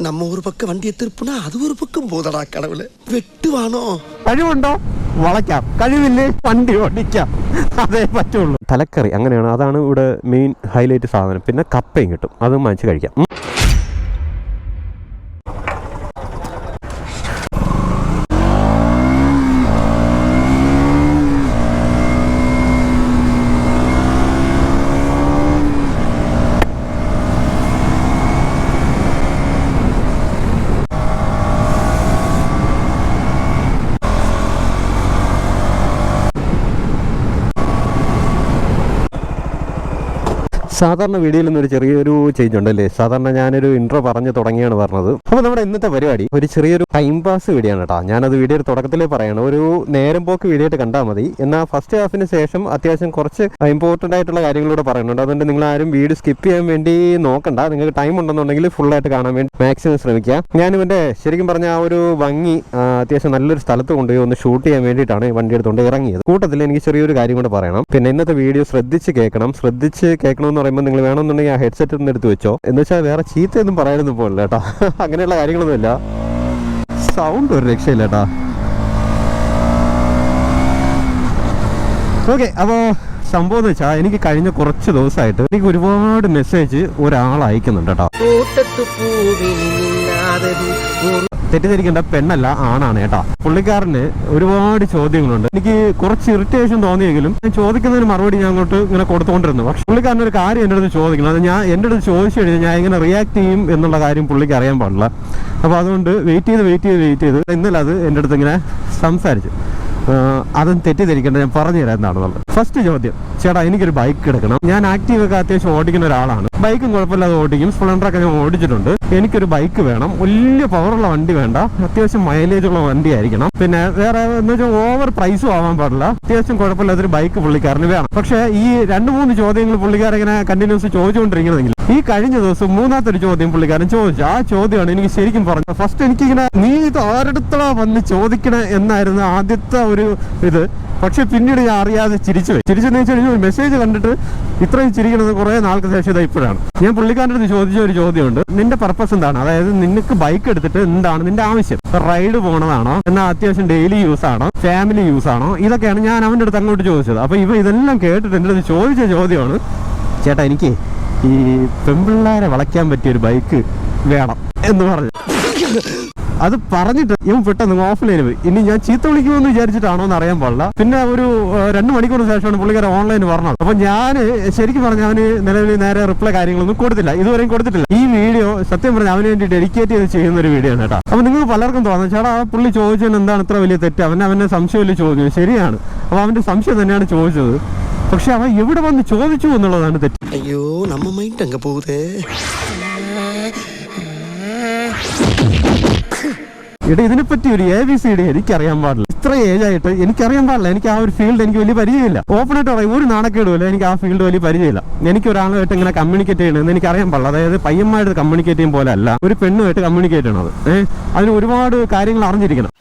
நம்ம ஒரு பக்கம் வண்டியை திருப்புனா அது ஒரு பக்கம் போதடா கடவுளே வெட்டுவானோ കഴിവുണ്ടോ വളയ്ക്കാം കഴിവില്ലേ വണ്ടി ഓടിക്കാം അതേ പറ്റുള്ളൂ തലക്കറി അങ്ങനെയാണ് അതാണ് ഇവിടെ മെയിൻ ഹൈലൈറ്റ് സാധനം പിന്നെ കപ്പയും കിട്ടും അതും വാങ്ങിച്ച് കഴിക്കാം സാധാരണ വീഡിയോയിൽ നിന്നൊരു ചെറിയൊരു ചേഞ്ച് ഉണ്ടല്ലേ? സാധാരണ ഞാനൊരു ഇൻട്രോ പറഞ്ഞു തുടങ്ങിയാണ് പറഞ്ഞത്. അപ്പോൾ നമ്മുടെ ഇന്നത്തെ പരിപാടി ഒരു ചെറിയൊരു ടൈം പാസ് വീഡിയോ ആണ് കേട്ടോ ഞാനത് വീഡിയോയുടെ തുടക്കത്തിലേ പറയണം. ഒരു നേരം പോക്ക് വീഡിയോ ആയിട്ട് കണ്ടാൽ മതി. എന്നാൽ ഫസ്റ്റ് ഹാഫിന് ശേഷം അത്യാവശ്യം കുറച്ച് ഇമ്പോർട്ടന്റ് ആയിട്ടുള്ള കാര്യങ്ങളൂടെ പറയുന്നുണ്ട്. അതുകൊണ്ട് നിങ്ങൾ ആരും വീഡിയോ സ്കിപ്പ് ചെയ്യാൻ വേണ്ടി നോക്കണ്ട. നിങ്ങൾക്ക് ടൈം ഉണ്ടെന്നുണ്ടെങ്കിൽ ഫുൾ ആയിട്ട് കാണാൻ വേണ്ടി മാക്സിമം ശ്രമിക്കുക. ഞാനും എന്റെ ശരിക്കും പറഞ്ഞ ആ ഒരു ഭംഗി അത്യാവശ്യം നല്ലൊരു സ്ഥലത്ത് കൊണ്ടുപോയി ഒന്ന് ഷൂട്ട് ചെയ്യാൻ വേണ്ടിയിട്ടാണ് വണ്ടി എടുത്തുകൊണ്ട് ഇറങ്ങിയത്. കൂട്ടത്തിൽ എനിക്ക് ചെറിയൊരു കാര്യം കൂടെ പറയണം. പിന്നെ ഇന്നത്തെ വീഡിയോ ശ്രദ്ധിച്ച് കേൾക്കണം. ശ്രദ്ധിച്ച് കേൾക്കണമെന്ന് പറയുമ്പോൾ നിങ്ങൾ വേണമെന്നുണ്ടെങ്കിൽ ആ ഹെഡ്സെറ്റ് ഒന്ന് എടുത്ത് വെച്ചോ. എന്ന് വെച്ചാൽ വേറെ ചീത്തയൊന്നും പറയാനൊന്നും പോകില്ല കേട്ടോ. അങ്ങനെയുള്ള കാര്യങ്ങളൊന്നുമില്ല. സൗണ്ട് ഒരു രക്ഷയില്ല കേട്ടോ. ഓക്കെ അപ്പോൾ സംഭവം എന്ന് വെച്ചാൽ എനിക്ക് കഴിഞ്ഞ കുറച്ച് ദിവസമായിട്ട് എനിക്ക് ഒരുപാട് മെസ്സേജ് ഒരാൾ അയക്കുന്നുണ്ട് കേട്ടോ. തെറ്റിദ്ധരിക്കേണ്ട പെണ്ണല്ല ആണാണ് കേട്ടോ. പുള്ളിക്കാരന് ഒരുപാട് ചോദ്യങ്ങളുണ്ട്. എനിക്ക് കുറച്ച് ഇറിറ്റേഷൻ തോന്നിയെങ്കിലും ഞാൻ ചോദിക്കുന്നതിന് മറുപടി ഞാൻ അങ്ങോട്ട് ഇങ്ങനെ കൊടുത്തുകൊണ്ടിരുന്നു. പക്ഷെ പുള്ളിക്കാരൻ ഒരു കാര്യം എന്റെ അടുത്ത് ചോദിക്കണം. അത് ഞാൻ എന്റെ അടുത്ത് ചോദിച്ചു കഴിഞ്ഞാൽ ഞാൻ ഇങ്ങനെ റിയാക്ട് ചെയ്യും എന്നുള്ള കാര്യം പുള്ളിക്ക് അറിയാൻ പാടില്ല. അപ്പോൾ അതുകൊണ്ട് വെയിറ്റ് ചെയ്ത് വെയിറ്റ് ചെയ്ത് വെയിറ്റ് ചെയ്ത് ഇന്നലെ അത് എന്റെ അടുത്ത് ഇങ്ങനെ സംസാരിച്ചു. അതും തെറ്റിദ്ധരിക്കേണ്ട ഞാൻ പറഞ്ഞു എന്താണെന്നുള്ളത് ഫസ്റ്റ് ചോദ്യം ചേട്ടാ എനിക്കൊരു ബൈക്ക് എടുക്കണം. ഞാൻ ആക്റ്റീവ് ഒക്കെ അത്യാവശ്യം ഓടിക്കുന്ന ഒരാളാണ്. ബൈക്കും കുഴപ്പമില്ലാതെ ഓടിക്കും. സ്പ്ലെൻഡറൊക്കെ ഞാൻ ഓടിച്ചിട്ടുണ്ട്. എനിക്കൊരു ബൈക്ക് വേണം. വലിയ പവറുള്ള വണ്ടി വേണ്ട. അത്യാവശ്യം മൈലേജ് ഉള്ള വണ്ടി ആയിരിക്കണം പിന്നെ വേറെ എന്ന് വെച്ചാൽ ഓവർ പ്രൈസും ആവാൻ പാടില്ല. അത്യാവശ്യം കുഴപ്പമില്ലാത്തൊരു ബൈക്ക് പുള്ളിക്കാരന് വേണം. പക്ഷെ ഈ രണ്ട് മൂന്ന് ചോദ്യങ്ങൾ പുള്ളിക്കാരൻ ഇങ്ങനെ കണ്ടിന്യൂസ് ചോദിച്ചുകൊണ്ടിരിക്കുന്നതെങ്കിൽ ഈ കഴിഞ്ഞ ദിവസം മൂന്നാമത്തെ ഒരു ചോദ്യം പുള്ളിക്കാരൻ ചോദിച്ചു. ആ ചോദ്യമാണ് എനിക്ക് ശരിക്കും പറഞ്ഞത്. ഫസ്റ്റ് എനിക്കിങ്ങനെ നീ ഇത് ആരെടുത്തടാ വന്ന് ചോദിക്കണേ? എന്നായിരുന്നു ആദ്യത്തെ ഒരു ഇത്. പക്ഷെ പിന്നീട് ഞാൻ അറിയാതെ ചിരിച്ചു പോയി. ചിരിച്ചെന്ന് വെച്ച് മെസ്സേജ് കണ്ടിട്ട് ഇത്രയും ചിരിക്കുന്നത് കുറേ നാൾക്ക് ശേഷം ഇപ്പോഴാണ്. ഞാൻ പുള്ളിക്കാരന്റെ അടുത്ത് ചോദിച്ച ഒരു ചോദ്യമുണ്ട്. നിന്റെ പർപ്പസ് എന്താണ്? അതായത് നിനക്ക് ബൈക്ക് എടുത്തിട്ട് എന്താണ് നിന്റെ ആവശ്യം? റൈഡ് പോണതാണോ? എന്നാൽ അത്യാവശ്യം ഡെയിലി യൂസ് ആണോ? ഫാമിലി യൂസ് ആണോ? ഇതൊക്കെയാണ് ഞാൻ അവന്റെ അടുത്ത് അങ്ങോട്ട് ചോദിച്ചത്. അപ്പൊ ഇവ ഇതെല്ലാം കേട്ടിട്ട് എന്റെ അടുത്ത് ചോദിച്ച ചോദ്യമാണ് ചേട്ടാ എനിക്ക് ഈ പെൺപിള്ളേരെ വളയ്ക്കാൻ പറ്റിയ ഒരു ബൈക്ക് വേണം എന്ന് പറഞ്ഞു. അത് പറഞ്ഞിട്ട് ഇവൻ പെട്ടെന്ന് ഓഫ്ലൈൻ പോയി. ഇനി ഞാൻ ചീത്ത വിളിക്കുമെന്ന് വിചാരിച്ചിട്ടാണോ എന്ന് അറിയാൻ പാടില്ല. പിന്നെ ഒരു രണ്ടു മണിക്കൂർ ശേഷമാണ് പുള്ളിക്കാരൻ ഓൺലൈൻ പറഞ്ഞത് അപ്പൊ ഞാൻ ശരിക്കും പറഞ്ഞ അവന് നിലവിൽ നേരെ റിപ്ലൈ കാര്യങ്ങളൊന്നും കൊടുത്തില്ല. ഇതുവരെയും കൊടുത്തിട്ടില്ല. ഈ വീഡിയോ സത്യം പറഞ്ഞാൽ അവന് വേണ്ടി ഡെഡിക്കേറ്റ് ചെയ്ത് ചെയ്യുന്ന ഒരു വീഡിയോ ആണ് കേട്ടോ. അപ്പൊ നിങ്ങൾക്ക് പലർക്കും തോന്നാം ചേട്ടാ ആ പുള്ളി ചോദിച്ചതിന് എന്താണ് ഇത്ര വലിയ തെറ്റ്? അവൻ അവനെ സംശയമില്ല ചോദിച്ചു ശരിയാണ്. അപ്പൊ അവന്റെ സംശയം തന്നെയാണ് ചോദിച്ചത്. പക്ഷെ അവൻ എവിടെ വന്ന് ചോദിച്ചു എന്നുള്ളതാണ് തെറ്റ്. അയ്യോ നമ്മ മൈൻഡ് അങ്ങ് പോകുന്നത് എടാ ഇതിനെപ്പറ്റി ഒരു എ ബി സി ഡി എനിക്കറിയാൻ പാടില്ല. ഇത്ര ഏജ് ആയിട്ട് എനിക്കറിയാൻ പാടില്ല. എനിക്ക് ആ ഒരു ഫീൽഡ് എനിക്ക് വലിയ പരിചയമില്ല. ഓപ്പൺ ആയിട്ട് പറയും ഒരു നാണക്കേടുമില്ല എനിക്ക് ആ ഫീൽഡ് വലിയ പരിചയമില്ല. എനിക്ക് ഒരാളുമായിട്ട് ഇങ്ങനെ കമ്മ്യൂണിക്കേറ്റ് ചെയ്യണമെന്ന് എനിക്ക് അറിയാൻ പാടില്ല. അതായത് പയ്യന്മാരുടെ കമ്മ്യൂണിക്കേറ്റ് ചെയ്യും പോലെ അല്ല ഒരു പെണ്ണുമായിട്ട് കമ്മ്യൂണിക്കേറ്റ് ചെയ്യണത്. ഏഹ് അതിന് ഒരുപാട് കാര്യങ്ങൾ അറിഞ്ഞിരിക്കണം.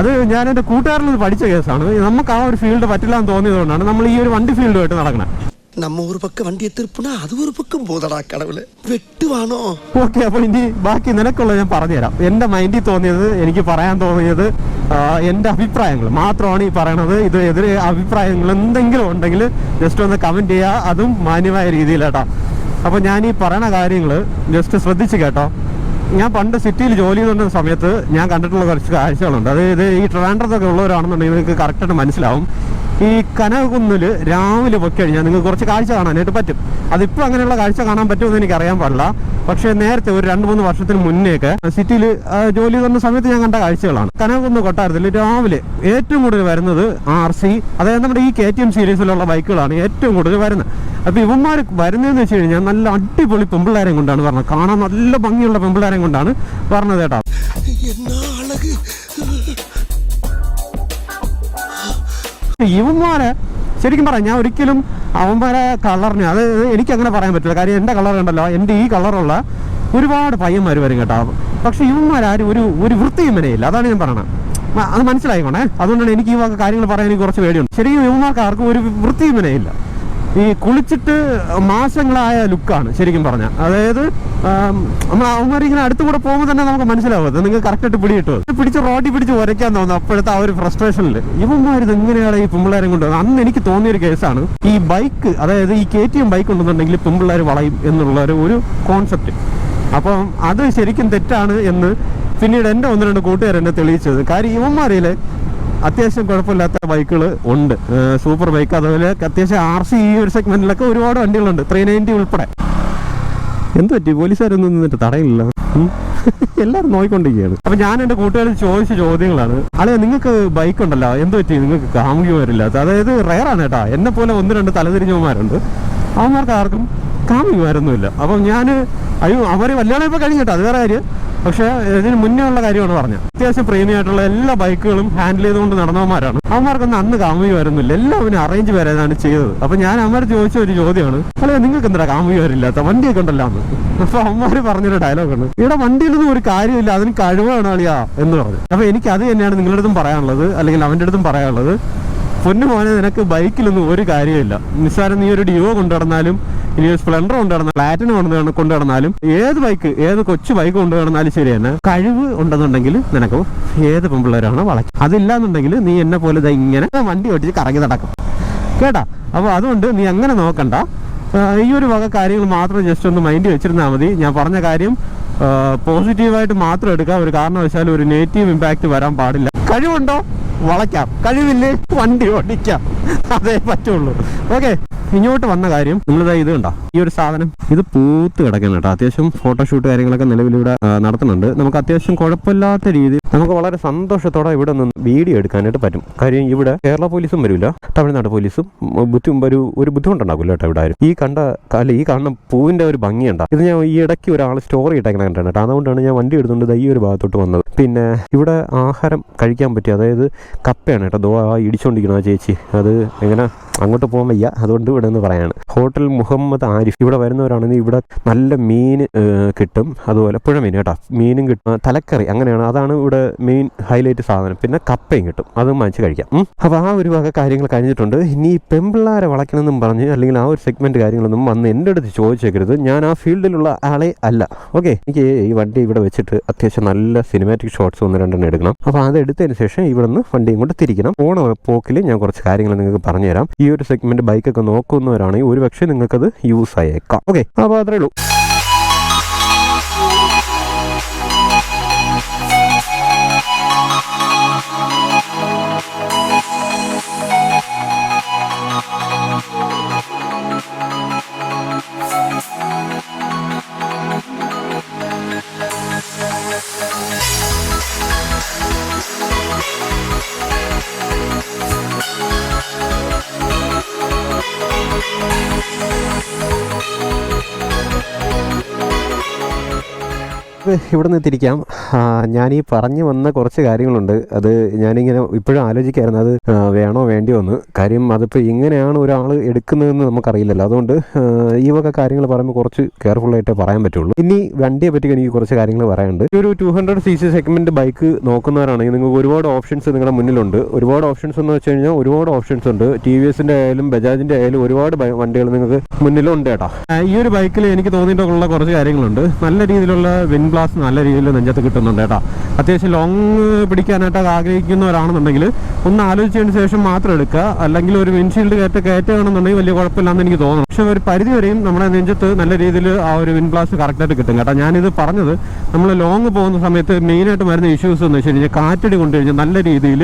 അത് ഞാൻ എന്റെ കൂട്ടുകാരനൊന്ന് പഠിച്ച കേസാണ്. നമുക്ക് ആ ഒരു ഫീൽഡ് പറ്റില്ല എന്ന് തോന്നിയതുകൊണ്ടാണ് നമ്മൾ ഈ ഒരു വണ്ടി ഫീൽഡുമായിട്ട് നടക്കണം. നമ്മ ഒരു പക്കം വണ്ടിയെ തീർപ്പണ അത് ഒരു പക്കം പോതടാ കടവിൽ. വെട്ടുവാണോ? ഓക്കെ അപ്പൊ ഇനി ബാക്കി നിനക്കുള്ള ഞാൻ പറഞ്ഞുതരാം. എന്റെ മൈൻഡിൽ തോന്നിയത് എനിക്ക് പറയാൻ തോന്നിയത് എന്റെ അഭിപ്രായങ്ങൾ മാത്രമാണ് ഈ പറയണത്. ഇത് എതിരെ അഭിപ്രായങ്ങൾ എന്തെങ്കിലും ഉണ്ടെങ്കിൽ ജസ്റ്റ് ഒന്ന് കമന്റ് ചെയ്യുക. അതും മാന്യമായ രീതിയിലേട്ടാ. അപ്പൊ ഞാൻ ഈ പറയണ കാര്യങ്ങൾ ജസ്റ്റ് ശ്രദ്ധിച്ചു കേട്ടോ. ഞാൻ പണ്ട് സിറ്റിയിൽ ജോലി ചെയ്തുകൊണ്ടിരുന്ന സമയത്ത് ഞാൻ കണ്ടിട്ടുള്ള കുറച്ച് കാഴ്ചകളുണ്ട്. അതായത് ഈ ട്രിവാൻഡ്രത്തൊക്കെ ഉള്ളവരാണെന്നുണ്ടെങ്കിൽ നിങ്ങൾക്ക് കറക്റ്റായിട്ട് മനസ്സിലാവും. ഈ കനകുന്നിൽ രാവിലെ പൊക്കി കഴിഞ്ഞാൽ നിങ്ങൾക്ക് കുറച്ച് കാഴ്ച കാണാനായിട്ട് പറ്റും. അതിപ്പോൾ അങ്ങനെയുള്ള കാഴ്ച കാണാൻ പറ്റുമെന്ന് എനിക്ക് അറിയാൻ പാടില്ല. പക്ഷേ നേരത്തെ ഒരു രണ്ട് മൂന്ന് വർഷത്തിന് മുന്നേയൊക്കെ സിറ്റിയിൽ ജോലി ചെയ്യുന്ന സമയത്ത് ഞാൻ കണ്ട കാഴ്ചകളാണ്. കനകുന്ന് കൊട്ടാരത്തിൽ രാവിലെ ഏറ്റവും കൂടുതൽ വരുന്നത് ആർ സി അതായത് നമ്മുടെ ഈ കെ ടി എം സീരീസിലുള്ള ബൈക്കുകളാണ് ഏറ്റവും കൂടുതൽ വരുന്നത്. അപ്പോൾ ഇവന്മാർ വരുന്നതെന്ന് വെച്ച് കഴിഞ്ഞാൽ നല്ല അടിപൊളി പെമ്പിള്ളാരെയും കൊണ്ടാണ് പറഞ്ഞത്. കാണാൻ നല്ല ഭംഗിയുള്ള പെമ്പിള്ളാരെയും കൊണ്ടാണ് പറഞ്ഞത് കേട്ടോ. ഇവന്മാരെ ശരിക്കും പറയാം ഞാൻ ഒരിക്കലും അവന്മാരെ കളറിന് അത് എനിക്ക് അങ്ങനെ പറയാൻ പറ്റില്ല. കാര്യം എന്റെ കളർ ഉണ്ടല്ലോ എന്റെ ഈ കളറുള്ള ഒരുപാട് പയ്യന്മാർ വരും കേട്ടോ. പക്ഷെ ഇവന്മാരും ഒരു ഒരു വൃത്തിയും വരെയില്ല അതാണ് ഞാൻ പറയണത്. അത് മനസ്സിലായിക്കോണേ? അതുകൊണ്ടാണ് എനിക്ക് ഈ കാര്യങ്ങൾ പറയാൻ എനിക്ക് കുറച്ച് പേടിയുണ്ട്. ശരിക്കും യുവമാർക്ക് ആർക്കും ഒരു വൃത്തിയും വിനയില്ല ഈ കുളിച്ചിട്ട് മാസങ്ങളായ ലുക്കാണ് ശരിക്കും പറഞ്ഞാൽ അതായത് നമ്മൾ അവന്മാർ ഇങ്ങനെ കൂടെ പോകുമ്പോൾ തന്നെ നമുക്ക് മനസ്സിലാവും നിങ്ങൾ കറക്റ്റായിട്ട് പിടി കിട്ടും പിടിച്ച് റോഡിൽ പിടിച്ച് ഉരയ്ക്കാൻ തോന്നുന്നു അപ്പോഴത്തെ ആ ഒരു ഫ്രസ്ട്രേഷനിൽ ഇവന്മാരിത് എങ്ങനെയാണ് ഈ പെമ്പിള്ളേരെ കൊണ്ട് അന്ന് എനിക്ക് തോന്നിയ ഒരു കേസാണ് ഈ ബൈക്ക് അതായത് ഈ കെ ടി എം ബൈക്ക് ഉണ്ടെന്നുണ്ടെങ്കിൽ പെമ്പിള്ളേർ വളയും എന്നുള്ള ഒരു കോൺസെപ്റ്റ് അപ്പം അത് ശരിക്കും തെറ്റാണ് എന്ന് പിന്നീട് എന്റെ ഒന്ന് രണ്ട് കൂട്ടുകാരെന്നെ തെളിയിച്ചത്. കാര്യം ഇവന്മാരിൽ അത്യാവശ്യം കുഴപ്പമില്ലാത്ത ബൈക്കുകൾ ഉണ്ട്. Super bike. അതുപോലെ അത്യാവശ്യം ആർ സി ഈ ഒരു സെഗ്മെന്റിലൊക്കെ ഒരുപാട് വണ്ടികളുണ്ട്. ത്രീ നയന്റി ഉൾപ്പെടെ. എന്ത് പറ്റി? പോലീസുകാരൊന്നും നിന്നിട്ട് തടയില്ല എല്ലാവരും നോക്കിക്കൊണ്ടിരിക്കുകയാണ് അപ്പൊ ഞാൻ എന്റെ കൂട്ടുകാരിൽ ചോദിച്ച ചോദ്യങ്ങളാണ്. അല്ലെ നിങ്ങൾക്ക് ബൈക്ക് ഉണ്ടല്ലോ. എന്ത് പറ്റി? നിങ്ങൾക്ക് കാമുകി വരില്ല അതായത് റയറാണ് കേട്ടാ. എന്നെ പോലെ ഒന്ന് രണ്ട് തലതിരിഞ്ഞവന്മാരുണ്ട്. അവന്മാർക്ക് ആർക്കും കാമുകിമാരൊന്നുമില്ല അപ്പം ഞാൻ അയ്യോ അവർ കല്യാണം ഇപ്പൊ കഴിഞ്ഞു കേട്ടോ അത് വേറെ കാര്യം. പക്ഷെ ഇതിന് മുന്നേ ഉള്ള കാര്യമാണ് പറഞ്ഞത്. അത്യാവശ്യം പ്രീമിയം ആയിട്ടുള്ള എല്ലാ ബൈക്കുകളും ഹാൻഡിൽ ചെയ്തുകൊണ്ട് നടന്നവന്മാരാണ്. അവന്മാർക്കൊന്നും അന്ന് കാമുകി വരുന്നില്ല. എല്ലാം എല്ലാവരും അറേഞ്ച് വരാനാണ് ചെയ്തത്. അപ്പൊ ഞാൻ അവന്മാർ ചോദിച്ച ഒരു ചോദ്യമാണ്. അല്ലെ നിങ്ങൾക്ക് എന്താ കാമുകി വരില്ലാത്ത? വണ്ടിയൊക്കെ ഉണ്ടല്ലോ അന്ന്. അപ്പൊ അവന്മാര് പറഞ്ഞൊരു ഡയലോഗാണ് ഇവിടെ വണ്ടിയിലൊന്നും ഒരു കാര്യമില്ല അതിന് കഴിവാണ് അളിയാ എന്ന് പറഞ്ഞു. അപ്പൊ എനിക്ക് അത് തന്നെയാണ് നിങ്ങളുടെ അടുത്തും പറയാനുള്ളത്. അല്ലെങ്കിൽ അവന്റെ അടുത്തും പറയാനുള്ളത്. പൊന്നു മോനെ നിനക്ക് ബൈക്കിലൊന്നും ഒരു കാര്യമില്ല നിസ്സാരം നീ ഒരു ഡിയോ കൊണ്ടു നടന്നാലും ഇനി സ്പ്ലെൻഡർ കൊണ്ട് നടന്ന പ്ലാറ്റിനം കൊണ്ട് കൊണ്ട് നടന്നാലും ഏത് ബൈക്ക് ഏത് കൊച്ചു ബൈക്ക് കൊണ്ട് നടന്നാലും ശരി തന്നെ കഴിവ് ഉണ്ടെന്നുണ്ടെങ്കിൽ നിനക്ക് ഏത് പെൺപിള്ളേരാണ് വളയ്ക്കും അതില്ലാന്നുണ്ടെങ്കിൽ നീ എന്നെ പോലെ ഇങ്ങനെ വണ്ടി ഓടിച്ച് കറങ്ങി നടക്കും. കേട്ടാ? അപ്പോൾ അതുകൊണ്ട് നീ അങ്ങനെ നോക്കണ്ട. ഈ ഒരു വക കാര്യങ്ങൾ മാത്രം ജസ്റ്റ് ഒന്ന് മൈൻഡ് വെച്ചിരുന്നാൽ മതി. ഞാൻ പറഞ്ഞ കാര്യം പോസിറ്റീവായിട്ട് മാത്രം എടുക്കുക ഒരു കാരണവശാലും ഒരു നെഗറ്റീവ് ഇമ്പാക്റ്റ് വരാൻ പാടില്ല. കഴിവുണ്ടോ? വളയ്ക്കാം. കഴിവില്ലേ? വണ്ടി ഓടിക്കാം. അതേ പറ്റുള്ളൂ. ഓക്കെ ഇങ്ങോട്ട് വന്ന കാര്യം നിങ്ങളിതാ ഇത് കണ്ടോ. ഈ ഒരു സാധനം ഇത് പൂത്ത് കിടക്കണം കേട്ടോ. അത്യാവശ്യം ഫോട്ടോഷൂട്ട് കാര്യങ്ങളൊക്കെ നിലവിൽ ഇവിടെ നടത്തുന്നുണ്ട്. നമുക്ക് അത്യാവശ്യം കുഴപ്പമില്ലാത്ത രീതിയിൽ നമുക്ക് വളരെ സന്തോഷത്തോടെ ഇവിടെ നിന്ന് വീഡിയോ എടുക്കാനായിട്ട് പറ്റും. കാര്യം ഇവിടെ കേരള പോലീസും വരില്ല തമിഴ്നാട് പോലീസും ബുദ്ധി ഒരു ഒരു ബുദ്ധിമുട്ടുണ്ടാക്കില്ല കേട്ടോ ഇവിടെ ഈ കണ്ട അല്ല ഈ കാണുന്ന പൂവിന്റെ ഒരു ഭംഗിയുണ്ട ഇത് ഞാൻ ഈ ഇടയ്ക്ക് ഒരാൾ സ്റ്റോറി ഇട്ടേക്കണ കണ്ടാണ് അതുകൊണ്ടാണ് ഞാൻ വണ്ടി എടുത്തുകൊണ്ട് ഈ ഒരു ഭാഗത്തോട്ട് വന്നത്. പിന്നെ ഇവിടെ ആഹാരം കഴിക്കാൻ പറ്റിയ അതായത് കപ്പയാണ് കേട്ടോ. ദോ ആ ആ ചേച്ചി. അത് എങ്ങനെ? അങ്ങോട്ട് പോകാൻ വയ്യ. അതുകൊണ്ട് ഇവിടെ നിന്ന് പറയാണ്. ഹോട്ടൽ മുഹമ്മദ് ആരിഫ്. ഇവിടെ വരുന്നവരാണെങ്കിൽ ഇവിടെ നല്ല മീൻ കിട്ടും. അതുപോലെ പുഴ മീൻ കേട്ടോ. മീനും കിട്ടും. തലക്കറി അങ്ങനെയാണ്. അതാണ് ഇവിടെ മെയിൻ ഹൈലൈറ്റ് സാധനം. പിന്നെ കപ്പയും കിട്ടും. അതും വാങ്ങിച്ച് കഴിക്കാം. അപ്പോൾ ആ ഒരു വക കാര്യങ്ങൾ കഴിഞ്ഞിട്ടുണ്ട്. ഇനി പെമ്പിള്ളാരെ വളയ്ക്കണമെന്നും പറഞ്ഞ് അല്ലെങ്കിൽ ആ ഒരു സെഗ്മെന്റ് കാര്യങ്ങളൊന്നും വന്ന് എന്റെ അടുത്ത് ചോദിച്ചേക്കരുത്. ഞാൻ ആ ഫീൽഡിലുള്ള ആളെ അല്ല. ഓക്കെ. എനിക്ക് ഈ വണ്ടി ഇവിടെ വെച്ചിട്ട് അത്യാവശ്യം നല്ല സിനിമാറ്റിക് ഷോട്ട്സ് ഒന്ന് രണ്ടെണ്ണം എടുക്കണം. അപ്പോൾ അത് എടുത്തതിന് ശേഷം ഇവിടെ നിന്ന് വണ്ടിയും കൊണ്ട് തിരിക്കണം. പോണ പോക്കിൽ ഞാൻ കുറച്ച് കാര്യങ്ങൾ നിങ്ങൾക്ക് പറഞ്ഞുതരാം. ഈ ഒരു സെഗ്മെന്റ് ബൈക്ക് ഒക്കെ നോക്കുന്നവരാണെങ്കിൽ ഒരുപക്ഷെ നിങ്ങൾക്കത് യൂസ് ആയേക്കാം. ഓക്കെ അപ്പോൾ അത്രേ ഉള്ളൂ. ഇവിടെ നിന്ന് തിരിക്കാം. ഞാൻ ഈ പറഞ്ഞു വന്ന കുറച്ച് കാര്യങ്ങളുണ്ട്. അത് ഞാനിങ്ങനെ ഇപ്പോഴും ആലോചിക്കായിരുന്നു. അത് വേണോ വേണ്ടിയോ എന്ന്. കാര്യം അതിപ്പോൾ ഇങ്ങനെയാണ് ഒരാൾ എടുക്കുന്നതെന്ന് നമുക്കറിയില്ലല്ലോ. അതുകൊണ്ട് ഈ വക കാര്യങ്ങൾ പറയുമ്പോൾ കുറച്ച് കെയർഫുൾ ആയിട്ടേ പറയാൻ പറ്റുള്ളൂ. ഇനി വണ്ടിയെ പറ്റി എനിക്ക് കുറച്ച് കാര്യങ്ങൾ പറയാനുണ്ട്. ഈ ഒരു two hundred C C segment bike നോക്കുന്നവരാണെങ്കിൽ നിങ്ങൾക്ക് ഒരുപാട് ഓപ്ഷൻസ് നിങ്ങളുടെ മുന്നിലുണ്ട്. ഒരുപാട് ഓപ്ഷൻസ് എന്ന് വെച്ച് കഴിഞ്ഞാൽ ഒരുപാട് ഓപ്ഷൻസ് ഉണ്ട്. ടി വി എസിന്റെ ആയാലും ബജാജിന്റെ ആയാലും ഒരുപാട് വണ്ടികൾ നിങ്ങൾക്ക് മുന്നിലുണ്ട് കേട്ടോ. ഈ ഒരു ബൈക്കിൽ എനിക്ക് തോന്നിയിട്ടുള്ള കുറച്ച് കാര്യങ്ങളുണ്ട്. നല്ല രീതിയിലുള്ള വിൻ ഗ്ലാസ് നല്ല രീതിയിൽ നെഞ്ചത്ത് കിട്ടുന്നുണ്ട് കേട്ടോ. അത്യാവശ്യം ലോങ് പിടിക്കാനായിട്ട് അത് ആഗ്രഹിക്കുന്നവരാണെന്നുണ്ടെങ്കിൽ ഒന്ന് ആലോചിച്ചതിന് ശേഷം മാത്രം എടുക്കുക. അല്ലെങ്കിൽ ഒരു വിൻഷീൽഡ് കയറ്റ കയറ്റുകയാണെന്നുണ്ടെങ്കിൽ വലിയ കുഴപ്പമില്ലാന്ന് എനിക്ക് തോന്നുന്നു. പക്ഷെ ഒരു പരിധി വരെയും നമ്മുടെ നെഞ്ചത്ത് നല്ല രീതിയിൽ ആ ഒരു വിൻ ബ്ലാസ്റ്റ് കറക്റ്റായിട്ട് കിട്ടും കേട്ടോ. ഞാനിത് പറഞ്ഞത് നമ്മൾ ലോങ് പോകുന്ന സമയത്ത് മെയിനായിട്ട് വരുന്ന ഇഷ്യൂസ് എന്ന് വെച്ച് കഴിഞ്ഞാൽ കാറ്റടി കൊണ്ടു കഴിഞ്ഞാൽ നല്ല രീതിയിൽ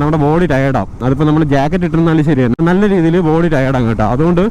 നമ്മുടെ ബോഡി ടയർഡാവും അതിപ്പോൾ നമ്മൾ ജാക്കറ്റ് ഇട്ടിരുന്നാലും ശരിയാണ്. നല്ല രീതിയിൽ ബോഡി ടയർഡാണ് കേട്ടോ. അതുകൊണ്ട്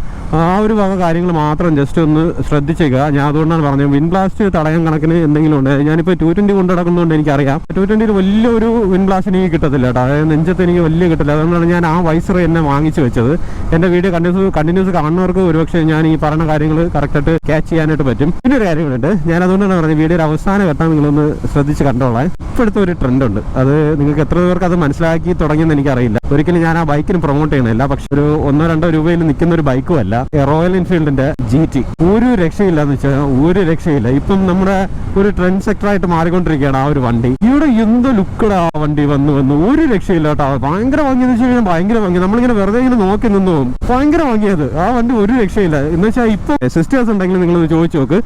ആ ഒരു വക കാര്യങ്ങൾ മാത്രം ജസ്റ്റ് ഒന്ന് ശ്രദ്ധിച്ചേക്കുക. ഞാൻ അതുകൊണ്ടാണ് പറഞ്ഞത് വിൻ ബ്ലാസ്റ്റ് തടയാൻ കണക്കിന് എന്തെങ്കിലും ഉണ്ട്. ഞാനിപ്പോൾ ടു ട്വന്റി കൊണ്ട് നടക്കുന്നതുകൊണ്ട് എനിക്കറിയാം. ടു ട്വന്റിയിൽ വലിയൊരു വിൻ ബ്ലാസ്റ്റ് എനിക്ക് കിട്ടത്തില്ല കേട്ടോ. അതായത് നെഞ്ചത്ത് എനിക്ക് വലിയ കിട്ടില്ല അതുകൊണ്ടാണ് ഞാൻ ആ വൈസർ എന്നെ വാങ്ങിച്ചു വെച്ചത്. എന്റെ വീഡിയോ കണ്ടിന്യൂസ് കണ്ടിന്യൂസ് കാണുന്നവർക്ക് ഒരുപക്ഷെ ഞാൻ ഈ പറഞ്ഞ കാര്യങ്ങൾ കറക്റ്റായിട്ട് ക്യാച്ച് ചെയ്യാനായിട്ട് പറ്റും. പിന്നെ ഒരു കാര്യങ്ങളുണ്ട് ഞാൻ അതുകൊണ്ടാണ് പറഞ്ഞത് വീഡിയോ അവസാന ഘട്ടം നിങ്ങളൊന്ന് ശ്രദ്ധിച്ച് കണ്ടോളാം. ഇപ്പോഴത്തെ ഒരു ട്രെൻഡ് ഉണ്ട്. അത് നിങ്ങൾക്ക് എത്ര പേർക്ക് അത് മനസ്സിലാക്കി തുടങ്ങിയെന്ന് എനിക്കറിയില്ല. ഒരിക്കലും ഞാൻ ആ ബൈക്കിന് പ്രൊമോട്ട് ചെയ്യണില്ല പക്ഷെ ഒരു ഒന്നോ രണ്ടോ രൂപയിൽ നിൽക്കുന്ന ഒരു ബൈക്കും അല്ല. റോയൽ എൻഫീൽഡിന്റെ ജി ടി ഒരു രക്ഷയില്ല എന്ന് വെച്ചാൽ ഒരു രക്ഷയില്ല. ഇപ്പം നമ്മുടെ ഒരു ട്രെൻഡ് സെക്ടറായിട്ട് മാറി മാറിക്കൊണ്ടിരിക്കുകയാണ് ആ ഒരു വണ്ടി. ഇവിടെ എന്ത് ലുക്കടാ ആ വണ്ടി വന്നു വന്നു. ഒരു രക്ഷയില്ല ഭയങ്കര ഭംഗിയെന്ന് വെച്ച് കഴിഞ്ഞാൽ ഭയങ്കര ഭംഗി. നമ്മളിങ്ങനെ വെറുതെ ഇങ്ങനെ നോക്കി നിന്നു ഭയങ്കര ഭംഗിയത്. ആ വണ്ടി ഒരു രക്ഷയില്ല. എന്ന് വെച്ചാൽ ഇപ്പൊ സിസ്റ്റേഴ്സ് ഉണ്ടെങ്കിൽ നിങ്ങൾ ചോദിച്ചു നോക്ക്.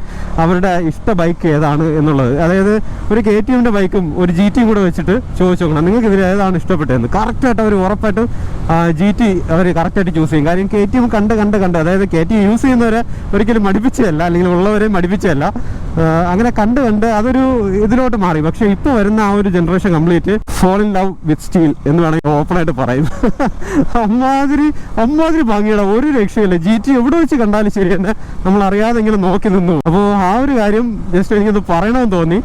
അവരുടെ ഇഷ്ട ബൈക്ക് ഏതാണ് എന്നുള്ളത്. അതായത് ഒരു കെ ടി എമ്മിന്റെ ബൈക്കും ഒരു ജി ടിയും കൂടെ വെച്ചിട്ട് ചോദിച്ചു നോക്കണം. നിങ്ങൾക്ക് ഇതിൽ ഏതാണ് ഇഷ്ടപ്പെട്ടതെന്ന്. കറക്റ്റായിട്ട് അവർ ഉറപ്പായിട്ടും ജി ടി അവർ കറക്റ്റായിട്ട് ചൂസ് ചെയ്യും. കാര്യം കെ ടി എം കണ്ട് കണ്ട് കണ്ട് അതായത് കെ ടി എം യൂസ് ചെയ്യുന്നവരെ ഒരിക്കലും മടിപ്പിച്ചതല്ല. അല്ലെങ്കിൽ ഉള്ളവരെ മടിപ്പിച്ചതല്ല. അങ്ങനെ കണ്ട് കണ്ട് അതൊരു ഇതിലോട്ട് മാറി. പക്ഷെ ഇപ്പോൾ വരുന്ന ആ ഒരു generation complete fall in love with steel എന്ന് വേണമെങ്കിൽ ഓപ്പൺ ആയിട്ട് പറയും. അമ്മാതിരി അമ്മാതിരി ഭംഗിയുടെ ഒരു രക്ഷയില്ല. ജി ടി എവിടെ വെച്ച് കണ്ടാലും ശരി തന്നെ നമ്മൾ അറിയാതെ ഇങ്ങനെ നോക്കി നിന്നു. അപ്പോൾ ആ ഒരു കാര്യം ജസ്റ്റ് എനിക്കൊന്ന് പറയണമെന്ന് തോന്നി.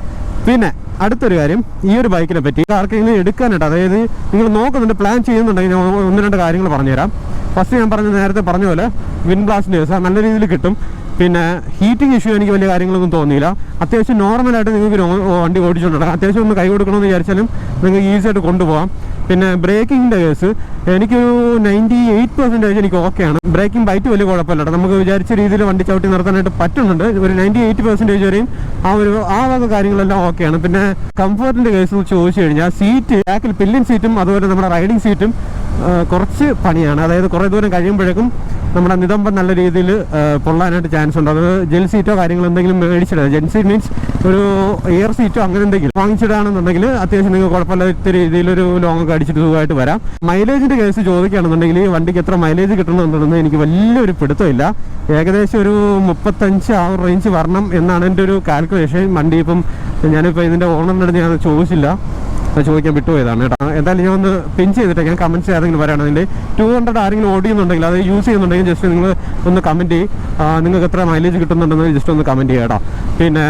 പിന്നെ അടുത്തൊരു കാര്യം ഈ ഒരു ബൈക്കിനെ പറ്റി ആർക്കെങ്കിലും എടുക്കാനായിട്ട് അതായത് നിങ്ങൾ നോക്കുന്നുണ്ട് പ്ലാൻ ചെയ്യുന്നുണ്ടെങ്കിൽ ഞാൻ ഒന്ന് രണ്ട് കാര്യങ്ങൾ പറഞ്ഞുതരാം. ഫസ്റ്റ് ഞാൻ പറഞ്ഞ നേരത്തെ പറഞ്ഞ പോലെ വിൻ ബ്ലാസ്റ്റ് നല്ല രീതിയിൽ കിട്ടും. പിന്നെ ഹീറ്റിംഗ് ഇഷ്യൂ എനിക്ക് വലിയ കാര്യങ്ങളൊന്നും തോന്നിയില്ല. അത്യാവശ്യം നോർമലായിട്ട് നിങ്ങൾക്ക് വണ്ടി ഓടിച്ചുകൊണ്ടിടാം അത്യാവശ്യം ഒന്ന് കൈ കൊടുക്കണമെന്ന് വിചാരിച്ചാലും നിങ്ങൾക്ക് ഈസി ആയിട്ട് കൊണ്ടുപോകാം. പിന്നെ ബ്രേക്കിങ്ങിന്റെ കേസ് എനിക്കൊരു നയന്റി എയ്റ്റ് പെർസെന്റേജ് എനിക്ക് ഓക്കെയാണ്. ബ്രേക്കിംഗ് ബൈറ്റ് വലിയ കുഴപ്പമില്ല. നമുക്ക് വിചാരിച്ച രീതിയിൽ വണ്ടി ചവിട്ടി നടത്താനായിട്ട് പറ്റുന്നുണ്ട്. ഒരു നയന്റി എയ്റ്റ് പെർസെന്റേജ് വരെയും ആ ഒരു ആ വക കാര്യങ്ങളെല്ലാം ഓക്കെയാണ്. പിന്നെ കംഫർട്ടിന്റെ കേസ് ചോദിച്ചു കഴിഞ്ഞാൽ സീറ്റ് ബാക്കിൽ പില്ലിൻ സീറ്റും അതുപോലെ നമ്മുടെ റൈഡിങ് സീറ്റും കുറച്ച് പണിയാണ്. അതായത് കുറേ ദൂരം കഴിയുമ്പോഴേക്കും നമ്മുടെ നിതംബം നല്ല രീതിയിൽ പൊള്ളാനായിട്ട് ചാൻസ് ഉണ്ട്. അത് ജെൽ സീറ്റോ കാര്യങ്ങൾ എന്തെങ്കിലും മേടിച്ചിടുക ജെൽ സീറ്റ് മീൻസ് ഒരു എയർ സീറ്റോ അങ്ങനെ എന്തെങ്കിലും വാങ്ങിച്ചിടുകയാണെന്നുണ്ടെങ്കിൽ അത്യാവശ്യം നിങ്ങൾക്ക് കുഴപ്പമില്ലാത്ത രീതിയിലൊരു ലോങ് ഒക്കെ അടിച്ചിട്ട് സുഖമായിട്ട് വരാം. മൈലേജിന്റെ കേസ് ചോദിക്കുകയാണെന്നുണ്ടെങ്കിൽ ഈ വണ്ടിക്ക് എത്ര മൈലേജ് കിട്ടണമെന്നുണ്ടെന്ന് എനിക്ക് വലിയൊരു പിടുത്തമില്ല. ഏകദേശം ഒരു മുപ്പത്തഞ്ച് ആ റേഞ്ച് വരണം എന്നാണ് എന്റെ ഒരു കാൽക്കുലേഷൻ വണ്ടി ഇപ്പം ഞാനിപ്പോൾ ഇതിന്റെ ഓണറിന്റെ അടുത്ത് ഞാൻ ചോദിച്ചില്ല. ചോദിക്കാൻ വിട്ടുപോയതാണ് കേട്ടോ. എന്തായാലും ഞാൻ ഒന്ന് പിൻ ചെയ്തിട്ട് ഞാൻ കമന്റ്സ് ആരെങ്കിലും പറയുകയാണെങ്കിൽ ടു ഹൺഡ്രഡ് ആരെങ്കിലും ഓടിയുന്നുണ്ടെങ്കിൽ അത് യൂസ് ചെയ്യുന്നുണ്ടെങ്കിൽ ജസ്റ്റ് നിങ്ങൾ ഒന്ന് കമന്റ് ചെയ്യും. നിങ്ങൾക്ക് എത്ര മൈലേജ് കിട്ടുന്നുണ്ടെന്ന് ജസ്റ്റ് ഒന്ന് കമന്റ് ചെയ്യാം കേട്ടോ. പിന്നെ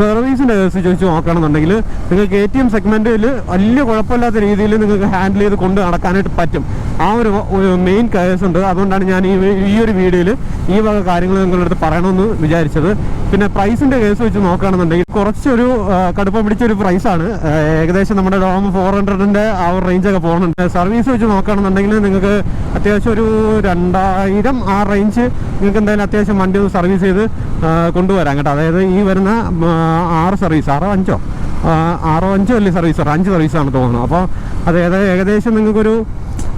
സർവീസിന്റെ കേസ് ചോദിച്ച് നോക്കുകയാണെന്നുണ്ടെങ്കിൽ നിങ്ങൾക്ക് എ ടി എം സെഗ്മെന്റിൽ വലിയ കുഴപ്പമില്ലാത്ത രീതിയിൽ നിങ്ങൾക്ക് ഹാൻഡിൽ ചെയ്ത് കൊണ്ട് നടക്കാനായിട്ട് പറ്റും. ആ ഒരു മെയിൻ കേസ് ഉണ്ട്. അതുകൊണ്ടാണ് ഞാൻ ഈ ഈ ഒരു വീഡിയോയിൽ ഈ വക കാര്യങ്ങൾ നിങ്ങളുടെ അടുത്ത് പറയണമെന്ന് വിചാരിച്ചത്. പിന്നെ പ്രൈസിന്റെ കേസ് വെച്ച് നോക്കുകയാണെന്നുണ്ടെങ്കിൽ കുറച്ചൊരു കടുപ്പം പിടിച്ചൊരു പ്രൈസാണ് ഏകദേശം നമ്മുടെ ഡോം ഫോർ ഹൺഡ്രഡിന്റെ ആ ഒരു റേഞ്ചൊക്കെ പോകുന്നുണ്ട്. സർവീസ് വെച്ച് നോക്കുകയാണെന്നുണ്ടെങ്കിൽ നിങ്ങൾക്ക് അത്യാവശ്യം ഒരു രണ്ടായിരം ആ റേഞ്ച് നിങ്ങൾക്ക് എന്തായാലും അത്യാവശ്യം വണ്ടി ഒന്ന് സർവീസ് ചെയ്ത് കൊണ്ടുവരാം കേട്ടോ. അതായത് ഈ വരുന്ന ആറ് സർവീസ് ആറോ അഞ്ചോ? ആറോ അഞ്ചോ അല്ലേ സർവീസ്? അഞ്ച് സർവീസാണ് തോന്നുന്നത് അപ്പോൾ അതായത് ഏകദേശം നിങ്ങൾക്കൊരു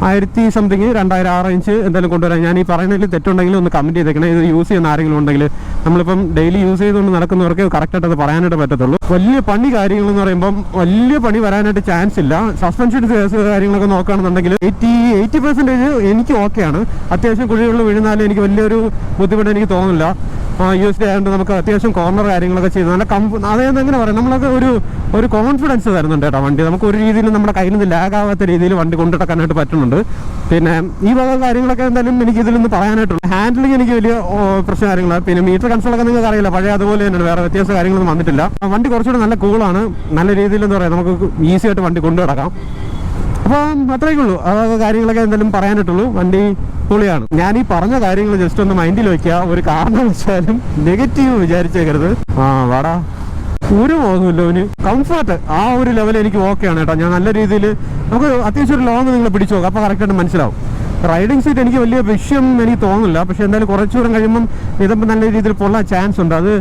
ആയിരത്തി സംതിങ് രണ്ടായിരം ആ ഇഞ്ച് എന്തായാലും കൊണ്ടുവരാം. ഞാൻ ഈ പറയുന്നതിൽ തെറ്റുണ്ടെങ്കിലും ഒന്ന് കമന്റ് ചെയ്തേക്കണം. ഇത് യൂസ് ചെയ്യുന്ന ആരെങ്കിലും ഉണ്ടെങ്കിൽ നമ്മളിപ്പം ഡെയിലി യൂസ് ചെയ്തുകൊണ്ട് നടക്കുന്നവർക്ക് കറക്റ്റായിട്ട് അത് പറയാനായിട്ട് പറ്റത്തുള്ളൂ. വലിയ പണി കാര്യങ്ങളെന്ന് പറയുമ്പം വലിയ പണി വരാനായിട്ട് ചാൻസ് ഇല്ല. സസ്പെൻഷൻ കേസ് കാര്യങ്ങളൊക്കെ നോക്കുകയാണെന്നുണ്ടെങ്കിൽ എയ്റ്റി എയ്റ്റി പെർസെന്റേജ് എനിക്ക് ഓക്കെയാണ് അത്യാവശ്യം കുഴികളിൽ വീഴുന്നാലും എനിക്ക് വലിയൊരു ബുദ്ധിമുട്ട് എനിക്ക് തോന്നുന്നില്ല. യു എസ് ഡി ആയതുകൊണ്ട് നമുക്ക് അത്യാവശ്യം കോർണർ കാര്യങ്ങളൊക്കെ ചെയ്ത്. നല്ല കംഫർട്ട് അതായത് എങ്ങനെ പറയാം? നമ്മളൊക്കെ ഒരു ഒരു കോൺഫിഡൻസ് തരുന്നുണ്ട് കേട്ടോ വണ്ടി. നമുക്ക് ഒരു രീതിയിൽ നമ്മുടെ കയ്യിൽ നിന്ന് ലാഗാവാത്ത രീതിയിൽ വണ്ടി കൊണ്ടുനടക്കാനായിട്ട് പറ്റുന്നുണ്ട്. പിന്നെ ഈ വക കാര്യങ്ങളൊക്കെ എന്തായാലും എനിക്ക് ഇതിൽ നിന്ന് പറയാനായിട്ടുള്ളൂ. ഹാൻഡിലിംഗ് എനിക്ക് വലിയ പ്രശ്നം കാര്യങ്ങളാണ് പിന്നെ മീറ്റർ കൺസോളൊക്കെ നിങ്ങൾക്ക് അറിയില്ല. പഴയ അതുപോലെ തന്നെയാണ്. വേറെ വ്യത്യാസ കാര്യങ്ങളൊന്നും വന്നിട്ടില്ല. വണ്ടി കുറച്ചുകൂടെ നല്ല കൂളാണ് നല്ല രീതിയിൽ എന്താ പറയുക നമുക്ക് ഈസിയായിട്ട് വണ്ടി കൊണ്ടു നടക്കാം അപ്പം അത്രയൊക്കെ ഉള്ളൂ. കാര്യങ്ങളൊക്കെ എന്തായാലും പറയാനായിട്ടുള്ളൂ വണ്ടി പൊളിയാണ്. ഞാൻ ഈ പറഞ്ഞ കാര്യങ്ങൾ ജസ്റ്റ് ഒന്ന് മൈൻഡിൽ വെക്കുക ഒരു കാരണം വെച്ചാലും നെഗറ്റീവ് വിചാരിച്ചേക്കരുത്. ആ വാടാ. ഒരു ബോധമില്ല അവന്. കംഫർട്ട് ആ ഒരു ലെവൽ എനിക്ക് ഓക്കെ ആണ് കേട്ടോ. ഞാൻ നല്ല രീതിയിൽ നമുക്ക് അത്യാവശ്യം ഒരു ലോങ് നിങ്ങൾ പിടിച്ചു നോക്കാം. അപ്പോൾ കറക്റ്റായിട്ട് മനസ്സിലാവും. റൈഡിംഗ് സീറ്റ് എനിക്ക് വലിയ വിഷയം എനിക്ക് തോന്നുന്നില്ല. പക്ഷെ എന്തായാലും കുറച്ചു ദൂരം കഴിയുമ്പം ഇതിപ്പോൾ നല്ല രീതിയിൽ പൊള്ളാൻ ചാൻസ് ഉണ്ട്. അത്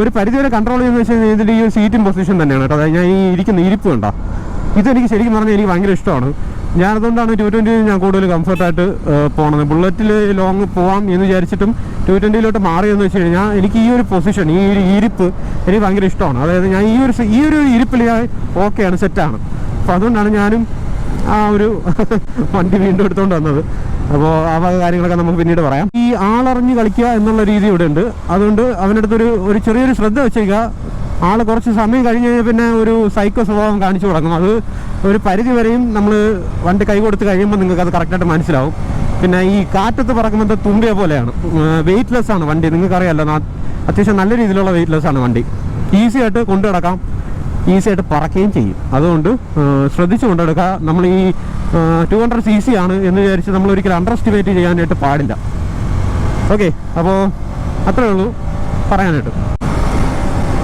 ഒരു പരിധി വരെ കൺട്രോൾ ചെയ്യുന്ന ഈ സീറ്റിംഗ് പൊസിഷൻ തന്നെയാണ് കേട്ടോ. ഞാൻ ഈ ഇരിക്കുന്ന ഇരിപ്പ് കണ്ടോ? ഇതെനിക്ക് ശരിക്കും പറഞ്ഞാൽ എനിക്ക് ഭയങ്കര ഇഷ്ടമാണ്. ഞാനതുകൊണ്ടാണ് ടു ട്വന്റി ഞാൻ കൂടുതൽ കംഫർട്ടായിട്ട് പോണത്. ബുള്ളറ്റിൽ ലോങ് പോവാം എന്ന് വിചാരിച്ചിട്ടും ടു ട്വന്റിയിലോട്ട് മാറിയെന്ന് വെച്ച് കഴിഞ്ഞാൽ എനിക്ക് ഈ ഒരു പൊസിഷൻ ഈ ഒരു ഇരിപ്പ് എനിക്ക് ഭയങ്കര ഇഷ്ടമാണ്. അതായത് ഞാൻ ഈ ഒരു ഈ ഒരു ഇരിപ്പിൽ ഞാൻ ഓക്കെയാണ് സെറ്റാണ് അപ്പോൾ അതുകൊണ്ടാണ് ഞാനും ആ ഒരു വണ്ടി വീണ്ടും എടുത്തുകൊണ്ട് വന്നത്. അപ്പോൾ ആ വക കാര്യങ്ങളൊക്കെ നമുക്ക് പിന്നീട് പറയാം. ഈ ആളറിഞ്ഞ് കളിക്കുക എന്നുള്ള രീതി ഇവിടെ ഉണ്ട് അതുകൊണ്ട് അവന്റെ അടുത്തൊരു ഒരു ചെറിയൊരു ശ്രദ്ധ വെച്ചേക്കുക. ആൾ കുറച്ച് സമയം കഴിഞ്ഞ് കഴിഞ്ഞാൽ പിന്നെ ഒരു സൈക്കോ സ്വഭാവം കാണിച്ചു തുടങ്ങും. അത് ഒരു പരിധി വരെയും നമ്മൾ വണ്ടി കൈ കൊടുത്ത് കഴിയുമ്പോൾ നിങ്ങൾക്ക് അത് കറക്റ്റായിട്ട് മനസ്സിലാവും. പിന്നെ ഈ കാറ്റത്ത് പറക്കുമ്പോൾ തുമ്പിയ പോലെയാണ്. വെയിറ്റ്ലെസ് ആണ് വണ്ടി. നിങ്ങൾക്കറിയാമല്ലോ അത്യാവശ്യം നല്ല രീതിയിലുള്ള വെയിറ്റ്ലെസ് ആണ് വണ്ടി. ഈസി ആയിട്ട് കൊണ്ടു കിടക്കാം ഈസി ആയിട്ട് പറക്കുകയും ചെയ്യും. അതുകൊണ്ട് ശ്രദ്ധിച്ചു കൊണ്ടെടുക്കുക നമ്മൾ ഈ ടു ഹൺഡ്രഡ് സി സി ആണ് എന്ന് വിചാരിച്ച് നമ്മൾ ഒരിക്കലും അണ്ടർ എസ്റ്റിമേറ്റ് ചെയ്യാനായിട്ട് പാടില്ല. ഓക്കെ അപ്പോൾ അത്രയേ ഉള്ളൂ. പറയാനായിട്ട്.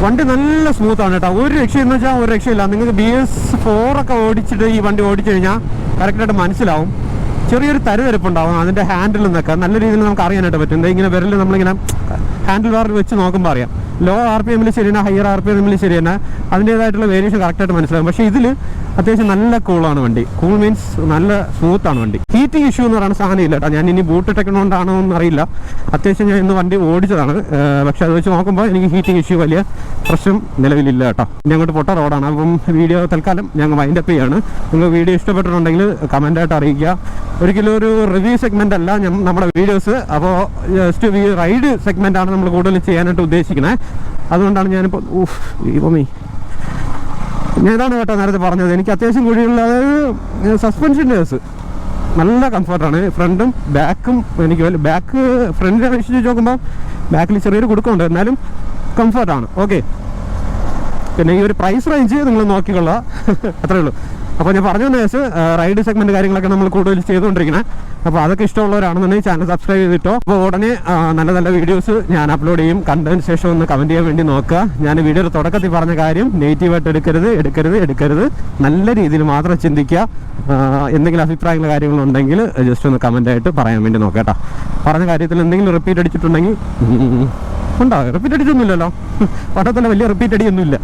വണ്ടി നല്ല സ്മൂത്താണ് കേട്ടോ. ഒരു രക്ഷയെന്ന് വെച്ചാൽ ഒരു രക്ഷയില്ല നിങ്ങൾക്ക് ബി എസ് ഫോർ ഒക്കെ ഓടിച്ചിട്ട് ഈ വണ്ടി ഓടിച്ചു കഴിഞ്ഞാൽ കറക്റ്റായിട്ട് മനസ്സിലാവും. ചെറിയൊരു തരുതരിപ്പുണ്ടാവും അതിന്റെ ഹാൻഡിൽ നിന്നൊക്കെ. നല്ല രീതിയിൽ നമുക്ക് അറിയാനായിട്ട് പറ്റും. ഇങ്ങനെ വിരൽ നമ്മളിങ്ങനെ ഹാൻഡിൽ ബാറിൽ വെച്ച് നോക്കുമ്പോൾ അറിയാം. ലോ ആർ പി എമ്മിൽ ശരിയാണ് ഹയർ ആർ പി എമ്മിൽ ശരിയാണ്. അതിന്റെതായിട്ടുള്ള വേരിയേഷൻ കറക്റ്റായിട്ട് മനസ്സിലാകും. പക്ഷേ ഇതിൽ അത്യാവശ്യം നല്ല കൂളാണ് വണ്ടി. കൂൾ മീൻസ് നല്ല സ്മൂത്താണ് വണ്ടി. ഹീറ്റിംഗ് ഇഷ്യൂ എന്ന് പറയുന്ന സാധനം ഇല്ല കേട്ടോ. ഞാൻ ഇനി ബൂട്ട് ഇട്ടേക്കണോണ്ടാണോ എന്ന് അറിയില്ല. അത്യാവശ്യം ഞാൻ ഇന്ന് വണ്ടി ഓടിച്ചതാണ്. പക്ഷേ അത് വെച്ച് നോക്കുമ്പോൾ എനിക്ക് ഹീറ്റിംഗ് ഇഷ്യൂ വലിയ പ്രശ്നം നിലവിലില്ല കേട്ടോ. ഇനി അങ്ങോട്ട് പൊട്ട റോഡാണ് അപ്പം വീഡിയോ തൽക്കാലം ഞങ്ങൾ മൈൻഡ് അപ്പ് ചെയ്യാണ്. നിങ്ങൾ വീഡിയോ ഇഷ്ടപ്പെട്ടിട്ടുണ്ടെങ്കിൽ കമന്റായിട്ട് അറിയിക്കുക. ഒരിക്കലും ഒരു റിവ്യൂ സെഗ്മെന്റ് അല്ല നമ്മുടെ വീഡിയോസ് അപ്പോൾ ജസ്റ്റ് റൈഡ് സെഗ്മെന്റ് ആണ് നമ്മൾ കൂടുതൽ ചെയ്യാനായിട്ട് ഉദ്ദേശിക്കുന്നത് അതുകൊണ്ടാണ് ഞാനിപ്പോൾ ഊഫ് ദൈവമേ. ഞാൻ ഇതാണ് കേട്ടോ നേരത്തെ പറഞ്ഞത്. എനിക്ക് അത്യാവശ്യം കുഴിയുള്ള അതായത് സസ്പെൻഷന്റെ കേസ്. നല്ല കംഫർട്ടാണ് ഫ്രണ്ടും ബാക്കും എനിക്ക് ബാക്ക് ഫ്രണ്ടിനെ അപേക്ഷിച്ച് നോക്കുമ്പോൾ ബാക്കിൽ ചെറിയൊരു കൊടുക്കുന്നുണ്ട് എന്നാലും കംഫർട്ടാണ് ഓക്കെ പിന്നെ ഈ ഒരു പ്രൈസ് റേഞ്ച് നിങ്ങൾ നോക്കിക്കൊള്ളുക അത്രേ ഉള്ളൂ. അപ്പോൾ ഞാൻ പറഞ്ഞു വന്ന റൈഡ് സെഗ്മെന്റ് കാര്യങ്ങളൊക്കെ നമ്മൾ കൂടുതൽ ചെയ്തുകൊണ്ടിരിക്കുന്നത് അപ്പോൾ അതൊക്കെ ഇഷ്ടമുള്ളവരാണെന്നുണ്ടെങ്കിൽ ചാനൽ സബ്സ്ക്രൈബ് ചെയ്തിട്ടോ. അപ്പോൾ ഉടനെ നല്ല നല്ല വീഡിയോസ് ഞാൻ അപ്ലോഡ് ചെയ്യും. കണ്ടതിന് ശേഷം ഒന്ന് കമന്റ് ചെയ്യാൻ വേണ്ടി നോക്കുക. ഞാൻ വീഡിയോയുടെ തുടക്കത്തിൽ പറഞ്ഞ കാര്യം നെഗറ്റീവായിട്ട് എടുക്കരുത് എടുക്കരുത് എടുക്കരുത്. നല്ല രീതിയിൽ മാത്രം ചിന്തിക്കുക. എന്തെങ്കിലും അഭിപ്രായങ്ങൾ കാര്യങ്ങളുണ്ടെങ്കിൽ ജസ്റ്റ് ഒന്ന് കമന്റ് ആയിട്ട് പറയാൻ വേണ്ടി നോക്കുക കേട്ടോ. പറഞ്ഞ കാര്യത്തിൽ എന്തെങ്കിലും റിപ്പീറ്റ് അടിച്ചിട്ടുണ്ടെങ്കിൽ ഉണ്ടോ? റിപ്പീറ്റ് അടിച്ചൊന്നുമില്ലല്ലോ. പണ്ടത്തല്ല വലിയ റിപ്പീറ്റ് അടിയൊന്നുമില്ല.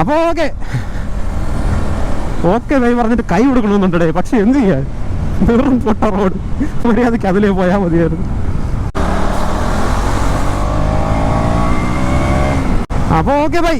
അപ്പോൾ ഓക്കെ ഓക്കെ ബൈ പറഞ്ഞിട്ട് കൈ കൊടുക്കണമെന്നുണ്ടേ പക്ഷെ എന്ത് ചെയ്യാൻ? വെറും പൊട്ട റോഡ്. മര്യാദയ്ക്ക് അതിലേ പോയാൽ മതിയായിരുന്നു. അപ്പോൾ ഓക്കെ ബൈ